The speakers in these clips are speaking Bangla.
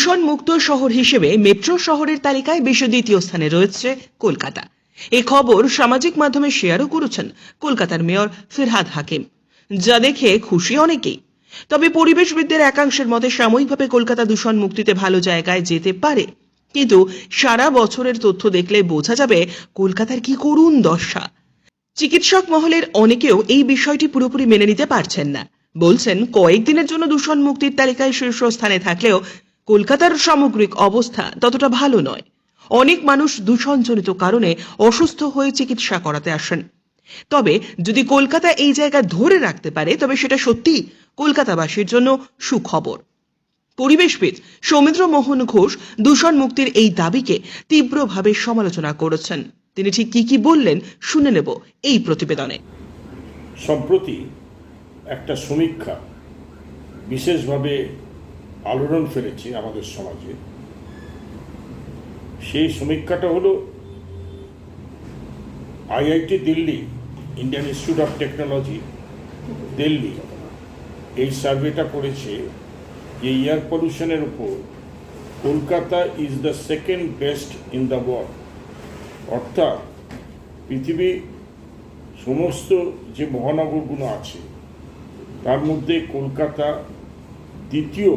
দূষণ মুক্ত শহর হিসেবে মেট্রো শহরের তালিকায় বিশ্ব দ্বিতীয় স্থানে রয়েছে কলকাতা। এ খবর সামাজিক মাধ্যমে শেয়ারও করেছেন কলকাতার মেয়র ফিরহাদ হাকিম। যা দেখে খুশি অনেকেই। তবে পরিবেশবিদদের একাংশের মতে সাময়িকভাবে কলকাতা দূষণ মুক্তিতে ভালো জায়গায় যেতে পারে। কিন্তু সারা বছরের তথ্য দেখলে বোঝা যাবে কলকাতার কি করুণ দশা। চিকিৎসক মহলের অনেকেও এই বিষয়টি পুরোপুরি মেনে নিতে পারছেন না। বলছেন, কয়েকদিনের জন্য দূষণ মুক্তির তালিকায় শীর্ষস্থানে থাকলেও কলকাতার সামগ্রিক অবস্থা ততটা ভালো নয়। অনেক মানুষ দূষণজনিত কারণে অসুস্থ হয়ে চিকিৎসা করাতে আসেন। তবে যদি কলকাতা এই জায়গা ধরে রাখতে পারে, তবে সেটা সত্যি কলকাতাবাসীর জন্য সুখবর। পরিবেশবিদ সৌমিত্র মোহন ঘোষ দূষণ মুক্তির এই দাবিকে তীব্রভাবে সমালোচনা করেছেন। তিনি ঠিক কি কি বললেন শুনে নেব এই প্রতিবেদনে। সম্প্রতি একটা সমীক্ষা বিশেষভাবে আলোড়ন ফেলেছে আমাদের সমাজে। সেই সমীক্ষাটা হলো IIT Delhi Indian Institute of Technology Delhi. এই সার্ভেটা করেছে যে এয়ার পলিউশনের উপর Kolkata is the second best in the world অর্থাৎ পৃথিবী সমস্ত যে মহানগরগুলো আছে, তার মধ্যে কলকাতা দ্বিতীয়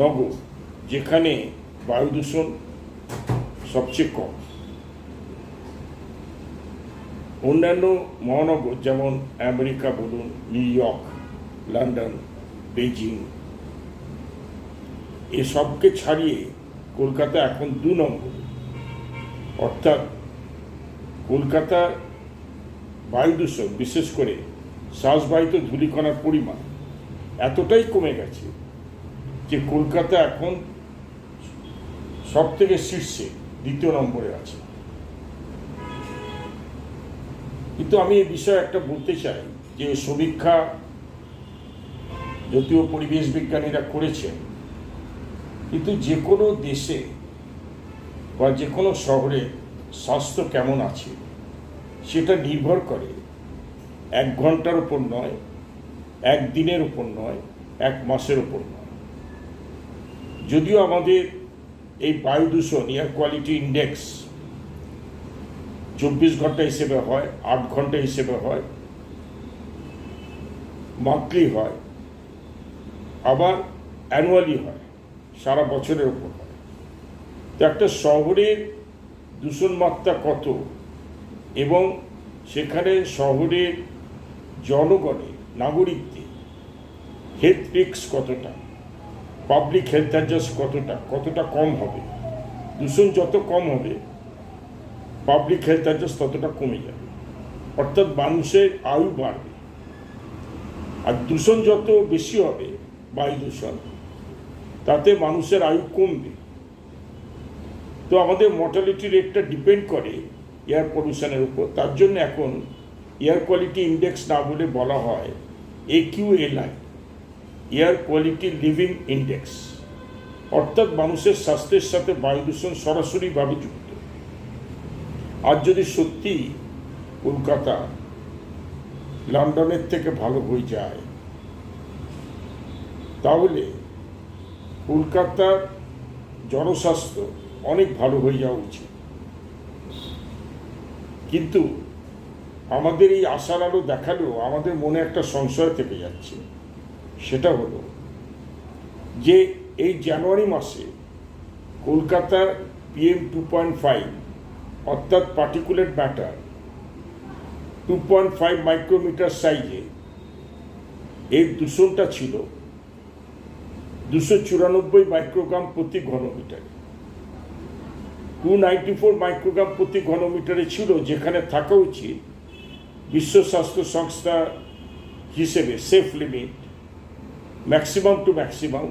নগর যেখানে বায়ু দূষণ সবচেয়ে কম। অন্যান্য মহানগর যেমন আমেরিকা বলুন, নিউ ইয়র্ক, লন্ডন বেজিং এসবকে ছাড়িয়ে কলকাতা এখন দু নম্বর। অর্থাৎ কলকাতার বায়ু দূষণ, বিশেষ করে শ্বাসবাহিত ধূলিকণার পরিমাণ এতটাই কমে গেছে যে কলকাতা এখন সব থেকে শীর্ষে, দ্বিতীয় নম্বরে আছে। কিন্তু আমি এই বিষয়ে একটা বলতে চাই যে সমীক্ষা যদিও পরিবেশ বিজ্ঞানীরা করেছেন, কিন্তু যে কোনো দেশে বা যে কোনো শহরে স্বাস্থ্য কেমন আছে সেটা নির্ভর করে। এক ঘণ্টার উপর নয়, এক দিনের উপর নয়, এক মাসের উপর নয়। যদিও আমাদের এই বায়ু দূষণ এয়ার কোয়ালিটি ইন্ডেক্স চব্বিশ ঘণ্টা হিসেবে হয়, আট ঘণ্টা হিসেবে হয় মান্থলি হয়, আবার অ্যানুয়ালি হয়, সারা বছরের উপর হয়। তো একটা শহরের দূষণ মাত্রা কত? এবং সেখানে শহরের জনগণের, নাগরিকদের হেলথ রিক্স কতটা? পাবলিক হেলথ চার্জেস কতটা কতটা কম হবে? দূষণ যত কম হবে পাবলিক হেলথ চার্জেস ততটা কমে যাবে। অর্থাৎ মানুষের আয়ু বাড়বে। আর দূষণ যত বেশি হবে, বায়ু দূষণ, তাতে মানুষের আয়ু কমবে। তো আমাদের মর্টালিটি রেটটা ডিপেন্ড করে এয়ার পলিউশনের উপর। তার জন্য এখন এয়ার কোয়ালিটি ইন্ডেক্স না বলে বলা হয় A Q L I air quality living index অর্থাৎ মানুষের স্বাস্থ্যের সাথে বায়ু দূষণ সরাসরিভাবে যুক্ত আর যদি সত্যি কলকাতা লন্ডনের থেকে ভালো হয়ে যায়, তাহলে কলকাতার জনস্বাস্থ্য অনেক ভালো হয়ে যাওয়া উচিত। কিন্তু আমাদের এই আশার আলো দেখালেও আমাদের মনে একটা সংশয় থেকে যাচ্ছে। সেটা হলো যে এই জানুয়ারি মাসে কলকাতার পিএম টু পয়েন্ট ফাইভ, অর্থাৎ particulate matter, two point five micrometre সাইজে এর দূষণটা ছিল দুশো চুরানব্বই মাইক্রোগ্রাম প্রতি ঘনমিটারে। টু নাইনটি ফোর মাইক্রোগ্রাম প্রতি ঘনমিটারে ছিল, যেখানে থাকা উচিত বিশ্ব স্বাস্থ্য সংস্থা হিসেবে safe limit maximum to maximum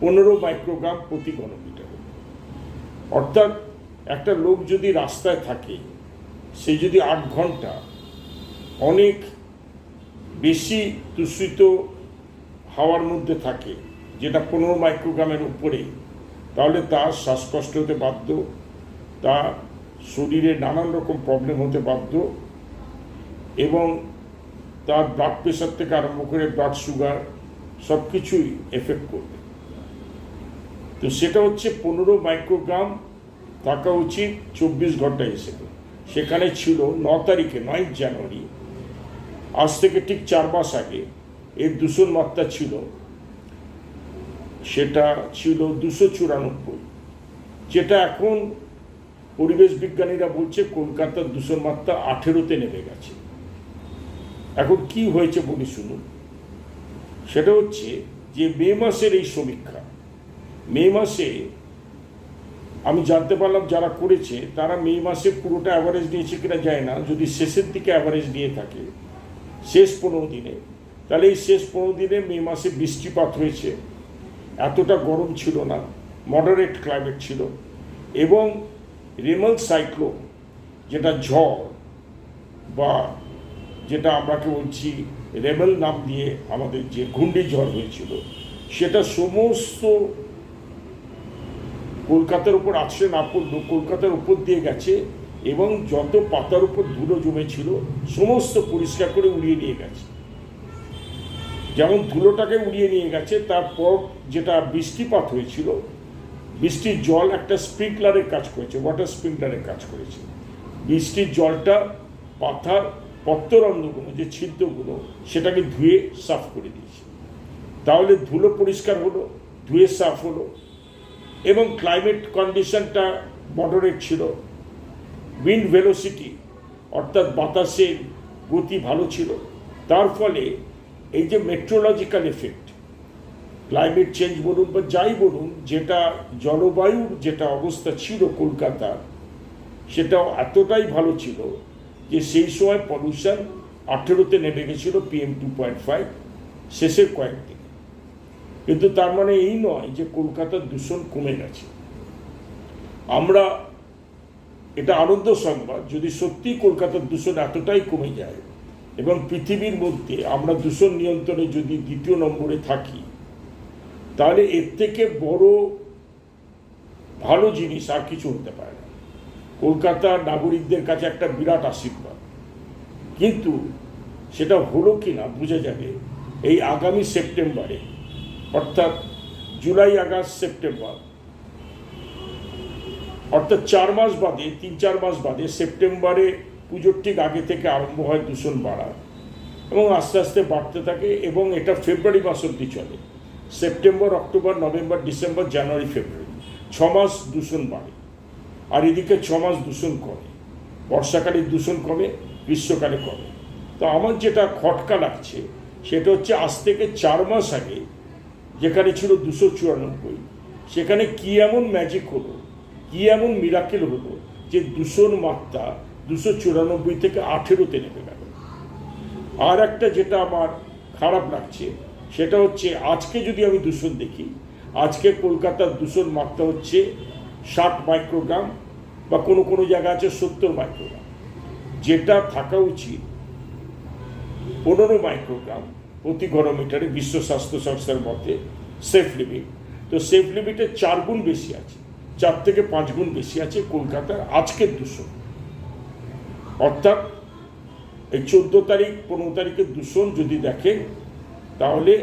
পনেরো মাইক্রোগ্রাম প্রতি ঘনমিটার। অর্থাৎ একটা লোক যদি রাস্তায় থাকে, সে যদি আট ঘণ্টা অনেক বেশি দূষিত হাওয়ার মধ্যে থাকে, যেটা পনেরো মাইক্রোগ্রামের উপরে, তাহলে তার শ্বাসকষ্ট হতে বাধ্য তা শরীরে নানান রকম প্রবলেম হতে বাধ্য, এবং তার ব্লাড প্রেশার থেকে আরম্ভ করে ব্লাড সুগার সব কিছুই এফেক্ট করবে। তো সেটা হচ্ছে পনেরো মাইক্রোগ্রাম থাকা উচিত, চব্বিশ ঘণ্টা হিসেবে সেখানে ছিল ন তারিখে, নয় জানুয়ারি। আজ থেকে ঠিক চার মাস আগে এর দূষণ মাত্রা ছিল, সেটা ছিল দুশো চুরানব্বই। যেটা এখন পরিবেশ বিজ্ঞানীরা বলছে কলকাতার দূষণ মাত্রা আঠেরোতে নেমে গেছে। এখন কি হয়েছে বলি শুনুন। সেটা হচ্ছে যে মে মাসের এই সমীক্ষা। মে মাসে আমি জানতে পারলাম যারা করেছে, তারা মে মাসে পুরোটা অ্যাভারেজ নিয়েছে কিনা যায় না। যদি শেষের দিকে অ্যাভারেজ নিয়ে থাকে, শেষ পনেরো দিনে, তাহলে এই শেষ পনেরো দিনে মে মাসে বৃষ্টিপাত হয়েছে। এতটা গরম ছিল না মডারেট ক্লাইমেট ছিল। এবং রেমাল সাইক্লোন যেটা ঝড় বা যেটা আমরাকে বলছি রেবেল নাম দিয়ে আমাদের যে ঘূর্ণিঝড় হয়েছিল, সেটা সমস্ত কলকাতার উপর আছড়ে না পড়ল কলকাতার উপর দিয়ে গেছে এবং যত পাতার উপর ধুলো জমেছিল, সমস্ত পরিষ্কার করে উড়িয়ে নিয়ে গেছে। যেমন ধুলোটাকে উড়িয়ে নিয়ে গেছে, তারপর যেটা বৃষ্টিপাত হয়েছিল, বৃষ্টির জল একটা স্প্রিংকলারের কাজ করেছে ওয়াটার স্প্রিংকলারের কাজ করেছে। বৃষ্টির জলটা পাথার পত্তরন্ধ্রগুলো যে ছিদ্রগুলো, সেটাকে ধুয়ে সাফ করে দিয়েছে। তাহলে ধুলো পরিষ্কার হলো, ধুয়ে সাফ হলো এবং ক্লাইমেট কন্ডিশনটা মডারেট ছিল। উইন্ড ভেলোসিটি অর্থাৎ বাতাসের গতি ভালো ছিল। তার ফলে এই যে মেট্রোলজিক্যাল এফেক্ট ক্লাইমেট চেঞ্জ বলুন বা যাই বলুন, যেটা জলবায়ুর যেটা অবস্থা ছিল কলকাতার, সেটাও এতটাই ভালো ছিল যে সেই সময় পলিউশন আঠেরোতে নেমে গেছিল পিএম টু পয়েন্ট ফাইভ শেষের কয়েকদিন। কিন্তু তার মানে এই নয় যে কলকাতার দূষণ কমে গেছে। আমরা এটা আনন্দ সংবাদ, যদি সত্যি কলকাতার দূষণ এতটাই কমে যায় এবং পৃথিবীর মধ্যে আমরা দূষণ নিয়ন্ত্রণে যদি দ্বিতীয় নম্বরে থাকি, তাহলে এর থেকে বড় ভালো জিনিস আর কিছু হতে পারে না। কলকাতার নাগরিকদের কাছে একটা বিরাট আশীর্বাদ। কিন্তু সেটা হলো কি না বোঝা যাবে এই আগামী সেপ্টেম্বরে, অর্থাৎ জুলাই, আগস্ট, সেপ্টেম্বর। অর্থাৎ চার মাস বাদে, তিন, চার মাস বাদে সেপ্টেম্বরে পুজোর ঠিক আগে থেকে আরম্ভ হয় দূষণ বাড়া এবং আস্তে আস্তে বাড়তে থাকে এবং এটা ফেব্রুয়ারি মাস অবধি চলে। সেপ্টেম্বর, অক্টোবর, নভেম্বর, ডিসেম্বর, জানুয়ারি, ফেব্রুয়ারি। ছ মাস দূষণ বাড়ে। আর এদিকে ছ মাস দূষণ কমে, বর্ষাকালে দূষণ কমে, গ্রীষ্মকালে কমে। তো আমার যেটা খটকা লাগছে, সেটা হচ্ছে আজ থেকে চার মাস আগে যেখানে ছিল দুশো চুরানব্বই, সেখানে কি এমন ম্যাজিক হলো, কি এমন মিরাকেল হলো যে দূষণ মাত্রা দুশো চুরানব্বই থেকে আঠেরোতে নেমে গেল। আর একটা যেটা আমার খারাপ লাগছে, সেটা হচ্ছে আজকে যদি আমি দূষণ দেখি, আজকে কলকাতার দূষণ মাত্রা হচ্ছে ষাট মাইক্রোগ্রাম বা কোনো কোনো জায়গা আছে সত্তর মাইক্রোগ্রাম। যেটা থাকা উচিত পনেরো মাইক্রোগ্রাম প্রতি ঘনমিটারে বিশ্ব স্বাস্থ্য সংস্থার মতে সেফ লিমিট। তো সেফ লিমিটের চার গুণ বেশি আছে, চার থেকে পাঁচ গুণ বেশি আছে কলকাতার আজকের দূষণ অর্থাৎ এই চোদ্দ তারিখ, পনেরো তারিখের দূষণ যদি দেখেন, তাহলে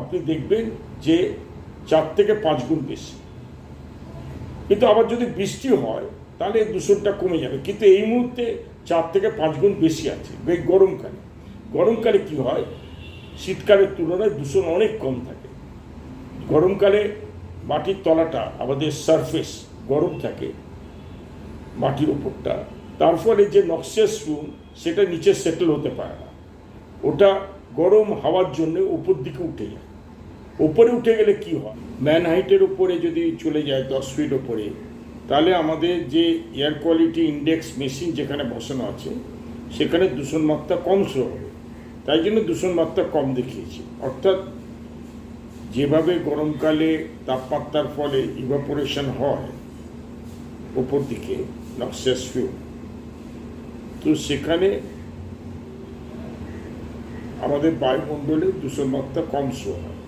আপনি দেখবেন যে চার থেকে পাঁচ গুণ বেশি। কিন্তু আবার যদি বৃষ্টি হয়, তাহলে দূষণটা কমে যাবে। কিন্তু এই মুহূর্তে চার থেকে পাঁচ গুণ বেশি আছে, বেশ গরমকালে। গরমকালে কি হয়? শীতকালের তুলনায় দূষণ অনেক কম থাকে। গরমকালে মাটির তলাটা, আমাদের সারফেস গরম থাকে মাটির ওপরটা তার ফলে যে নক্সিয়াস রুম সেটা নিচে সেটেল হতে পারে না। ওটা গরম হাওয়ার জন্য উপর দিকে উঠে যায়। ওপরে উঠে গেলে কি হয়? ম্যান হাইটের উপরে যদি চলে যায়, দশ ফিট ওপরে তাহলে আমাদের যে এয়ার কোয়ালিটি ইন্ডেক্স মেশিন যেখানে বসানো আছে, সেখানে দূষণ মাত্রা কম শো হবে। তাই জন্য দূষণ মাত্রা কম দেখিয়েছি। অর্থাৎ যেভাবে গরমকালে তাপমাত্রার ফলে ইভাপোরেশন হয় ওপর দিকে নক্সিয়াস ফিউল তো সেখানে আমাদের বায়ুমণ্ডলে দূষণ মাত্রা কম শো হয়।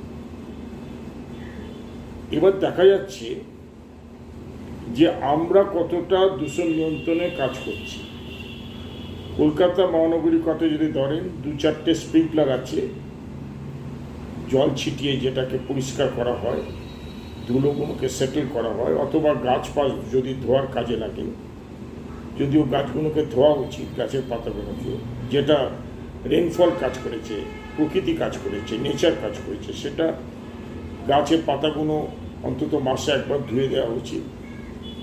এবার দেখা যাচ্ছে যে আমরা কতটা দূষণ নিয়ন্ত্রণে কাজ করছি। কলকাতা মহানগরী কত যদি ধরেন দু চারটে স্প্রিংকলার আছে, জল ছিটিয়ে যেটাকে পরিষ্কার করা হয়, ধুলোগুলোকে সেটেল করা হয়, অথবা গাছ পাশ যদি ধোয়ার কাজে লাগে, যদিও গাছগুলোকে ধোয়া উচিত গাছের পাতাগুলোকে, যেটা রেনফল কাজ করেছে, প্রকৃতি কাজ করেছে নেচার কাজ করেছে, সেটা গাছের পাতাগুলো অন্তত মাসে একবার ধুয়ে দেওয়া উচিত।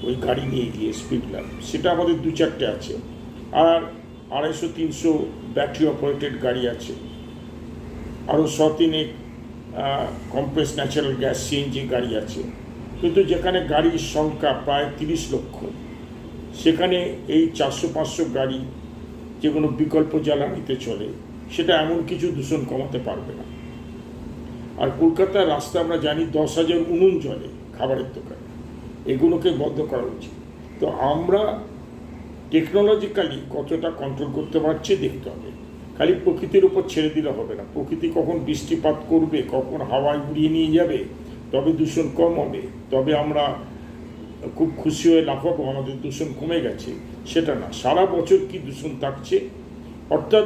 ওই গাড়ি নিয়ে গিয়ে স্পিড ল্যাম্প সেটা আমাদের দু চারটে আছে। আর আড়াইশো, তিনশো ব্যাটারি অপারেটেড গাড়ি আছে। আরও শতিনেক কম্প্রেস ন্যাচারাল গ্যাস সিএনজি গাড়ি আছে। কিন্তু যেখানে গাড়ির সংখ্যা প্রায় তিরিশ লক্ষ, সেখানে এই চারশো, পাঁচশো গাড়ি যে কোনো বিকল্প জ্বালানিতে চলে, সেটা এমন কিছু দূষণ কমাতে পারবে না। আর কলকাতার রাস্তা আমরা জানি দশ হাজার উনুন জলে খাবারের দোকানে। এগুলোকে বন্ধ করা উচিত। তো আমরা টেকনোলজিক্যালি কতটা কন্ট্রোল করতে পারছি দেখতে হবে। খালি প্রকৃতির উপর ছেড়ে দিলে হবে না। প্রকৃতি কখন বৃষ্টিপাত করবে, কখন হাওয়ায় উড়িয়ে নিয়ে যাবে, তবে দূষণ কম হবে, তবে আমরা খুব খুশি হয়ে লাফাবো, আমাদের দূষণ কমে গেছে, সেটা না। সারা বছর কি দূষণ থাকছে? অর্থাৎ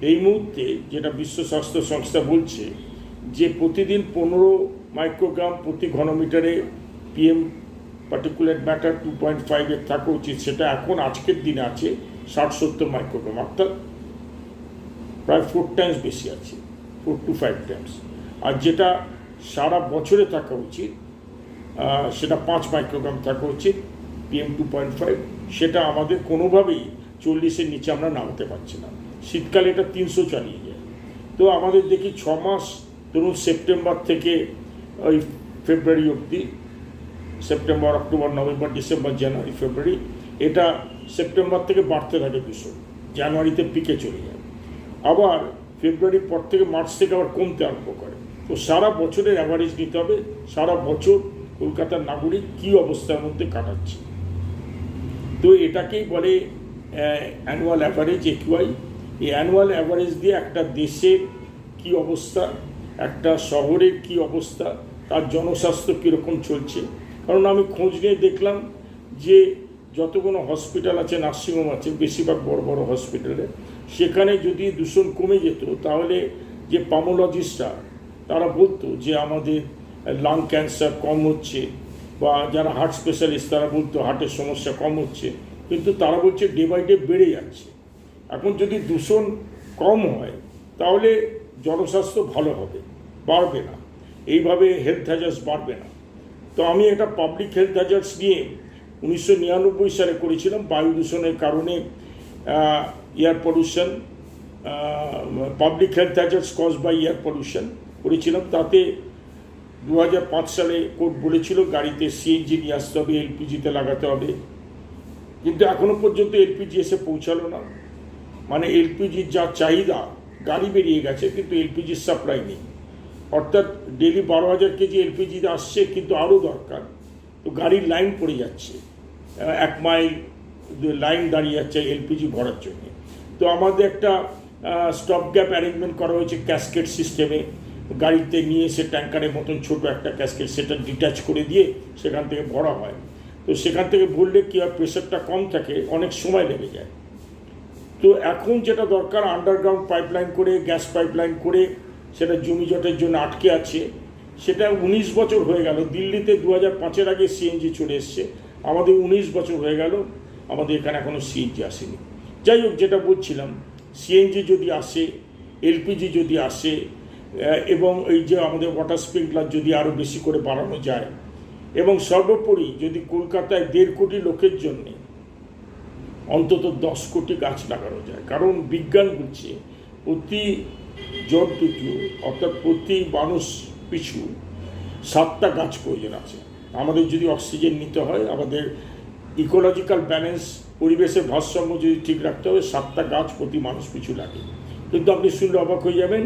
এই মুহূর্তে যেটা বিশ্ব স্বাস্থ্য সংস্থা বলছে যে প্রতিদিন পনেরো মাইক্রোগ্রাম প্রতি ঘনমিটারে PM particular matter two point ফাইভের থাকা উচিত। সেটা এখন আজকের দিনে আছে, ষাট সত্তর মাইক্রোগ্রাম। অর্থাৎ প্রায় ফোর টাইমস বেশি আছে ফোর টু ফাইভ টাইমস আর যেটা সারা বছরে থাকা উচিত সেটা পাঁচ মাইক্রোগ্রাম থাকা উচিত, পিএম টু পয়েন্ট ফাইভ সেটা আমাদের কোনোভাবেই চল্লিশের নিচে আমরা নামাতে পারছি না। শীতকালে এটা তিনশো চালিয়ে যায়। তো আমাদের দেখি ছ মাস ধরুন সেপ্টেম্বর থেকে, ওই ফেব্রুয়ারি অবধি, সেপ্টেম্বর, অক্টোবর, নভেম্বর, ডিসেম্বর, জানুয়ারি, ফেব্রুয়ারি, এটা সেপ্টেম্বর থেকে বাড়তে থাকে দূষণ জানুয়ারিতে পিকে চলে যায়। আবার ফেব্রুয়ারির পর থেকে মার্চ থেকে আবার কমতে আরম্ভ করে। তো সারা বছরের অ্যাভারেজ নিতে হবে, সারা বছর কলকাতার নাগরিক কী অবস্থার মধ্যে কাটাচ্ছে। তো এটাকেই বলে অ্যানুয়াল অ্যাভারেজ একিউআই এই অ্যানুয়াল অ্যাভারেজ দিয়ে একটা দেশের কি অবস্থা একটা শহরের কি অবস্থা, তার জনস্বাস্থ্য কীরকম চলছে? কারণ আমি খোঁজ নিয়ে দেখলাম যে যতগুলো হসপিটাল আছে, নার্সিংহোম আছে, বেশিরভাগ বড় বড় হসপিটালে সেখানে যদি দূষণ কমে যেত, তাহলে যে পামোলজিস্টরা তারা বলতো যে আমাদের লাং ক্যান্সার কম হচ্ছে, বা যারা হার্ট স্পেশালিস্ট তারা বলতো হার্টের সমস্যা কম হচ্ছে, কিন্তু তারা বলছে ডে বাই ডে বেড়ে যাচ্ছে। এখন যদি দূষণ কম হয়, তাহলে জনস্বাস্থ্য ভালো হবে। বাড়বে না। এইভাবে হেলথ হ্যাজার্স বাড়বে না। তো আমি একটা পাবলিক হেলথ হ্যাজার্স নিয়ে উনিশশো নিরানব্বই সালে করেছিলাম। বায়ু দূষণের কারণে air pollution public health hazards cause by air pollution করেছিলাম। তাতে দু সালে কোর্ট বলেছিল, গাড়িতে সিএনজি নিয়ে আসতে হবে এলপিজিতে লাগাতে হবে। কিন্তু এখনও পর্যন্ত এলপিজি এসে পৌঁছালো না। মানে এলপিজির যা চাহিদা, গাড়ি বেরিয়ে গেছে, কিন্তু এলপিজির সাপ্লাই নেই। অর্থাৎ ডেলি বারো হাজার কেজি এলপিজি আসছে, কিন্তু আরও দরকার। তো গাড়ির লাইন পড়ে যাচ্ছে। এক মাইল লাইন দাঁড়িয়ে যাচ্ছে এলপিজি ভরার জন্য। তো আমাদের একটা স্টপ গ্যাপ অ্যারেঞ্জমেন্ট করা হয়েছে ক্যাসকেট সিস্টেমে গাড়িতে নিয়ে এসে ট্যাঙ্কারের মতন ছোট একটা ক্যাসকেট সেটা ডিট্যাচ করে দিয়ে সেখান থেকে ভরা হয়। তো সেখান থেকে ভরলে কী হয় প্রেশারটা কম থাকে, অনেক সময় লেগে যায়। তো এখন যেটা দরকার আন্ডারগ্রাউন্ড পাইপলাইন করে গ্যাস পাইপলাইন করে সেটা জমি জটের জন্য আটকে আছে। সেটা উনিশ বছর হয়ে গেল। দিল্লিতে দু হাজার পাঁচের আগে সিএনজি চলে এসছে। আমাদের উনিশ বছর হয়ে গেল। আমাদের এখানে এখনও সিএনজি আসেনি। যাই হোক, যেটা বলছিলাম সিএনজি যদি আসে এলপিজি যদি আসে এবং এই যে আমাদের ওয়াটার স্প্রিংকলার যদি আরও বেশি করে বাড়ানো যায়, এবং সর্বোপরি যদি কলকাতায় দেড় কোটি লোকের জন্যে অন্তত দশ কোটি গাছ লাগানো যায়, কারণ বিজ্ঞান বলছে প্রতি জন্তুটি অর্থাৎ প্রতি মানুষ পিছু সাতটা গাছ প্রয়োজন আছে। আমাদের যদি অক্সিজেন নিতে হয়, আমাদের ইকোলজিক্যাল ব্যালেন্স পরিবেশের ভারসাম্য যদি ঠিক রাখতে হবে সাতটা গাছ প্রতি মানুষ পিছু লাগে। কিন্তু আপনি শুনলে অবাক হয়ে যাবেন,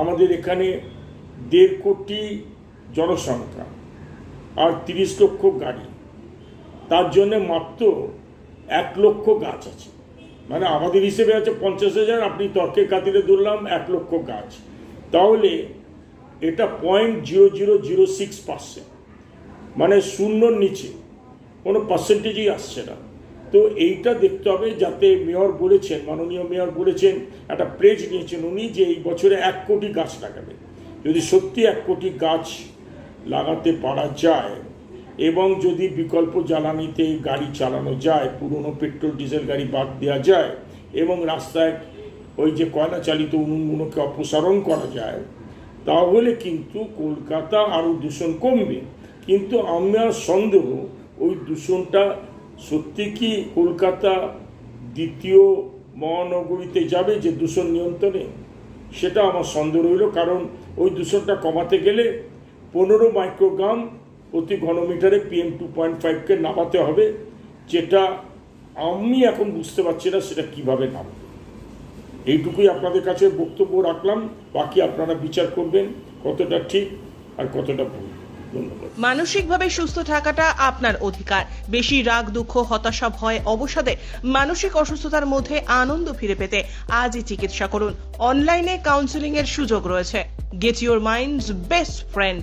আমাদের এখানে দেড় কোটি জনসংখ্যা আর তিরিশ লক্ষ গাড়ি। তার জন্য মাত্র এক লক্ষ গাছ আছে। মানে আমাদের হিসেবে আছে পঞ্চাশ হাজার, আপনি তর্কের খাতিরে ধরলাম এক লক্ষ গাছ। তাহলে এটা point zero zero zero six percent মানে শূন্যর নিচে, কোনো পার্সেন্টেজই আসছে না। তো এইটা দেখতে হবে যাতে মেয়র বলেছেন, মাননীয় মেয়র বলেছেন, একটা প্রেজ নিয়েছেন উনি যে এই বছরে এক কোটি গাছ লাগাবে। যদি সত্যি এক কোটি গাছ লাগাতে পারা যায় এবং যদি বিকল্প জ্বালানিতে গাড়ি চালানো যায়, পুরনো পেট্রোল, ডিজেল গাড়ি বাদ দেওয়া যায় এবং রাস্তায় ওই যে কয়লা চালিত উনুনগুলোকে অপসারণ করা যায়, তাহলে কিন্তু কলকাতা আরও দূষণ কমবে। কিন্তু আমার সন্দেহ, ওই দূষণটা সত্যি কি কলকাতা দ্বিতীয় মহানগরীতে যাবে যে দূষণ নিয়ন্ত্রণে? সেটা আমার সন্দেহ রইল, কারণ ওই দূষণটা কমাতে গেলে পনেরো মাইক্রোগ্রাম প্রতি ঘনমিটারে পিএম টু পয়েন্ট ফাইভকে নামাতে হবে, যেটা আমি এখন বুঝতে পারছি না সেটা কীভাবে নামবে। এইটুকুই আপনাদের কাছে বক্তব্য রাখলাম, বাকি আপনারা বিচার করবেন কতটা ঠিক আর কতটা ভুল। মানসিকভাবে সুস্থ থাকাটা আপনার অধিকার। বেশি রাগ, দুঃখ, হতাশা, ভয়, অবসাদে মানসিক অসুস্থতার মধ্যে আনন্দ ফিরে পেতে আজই চিকিৎসা করুন। অনলাইনে কাউন্সিলিং এর সুযোগ রয়েছে। Get your minds best friend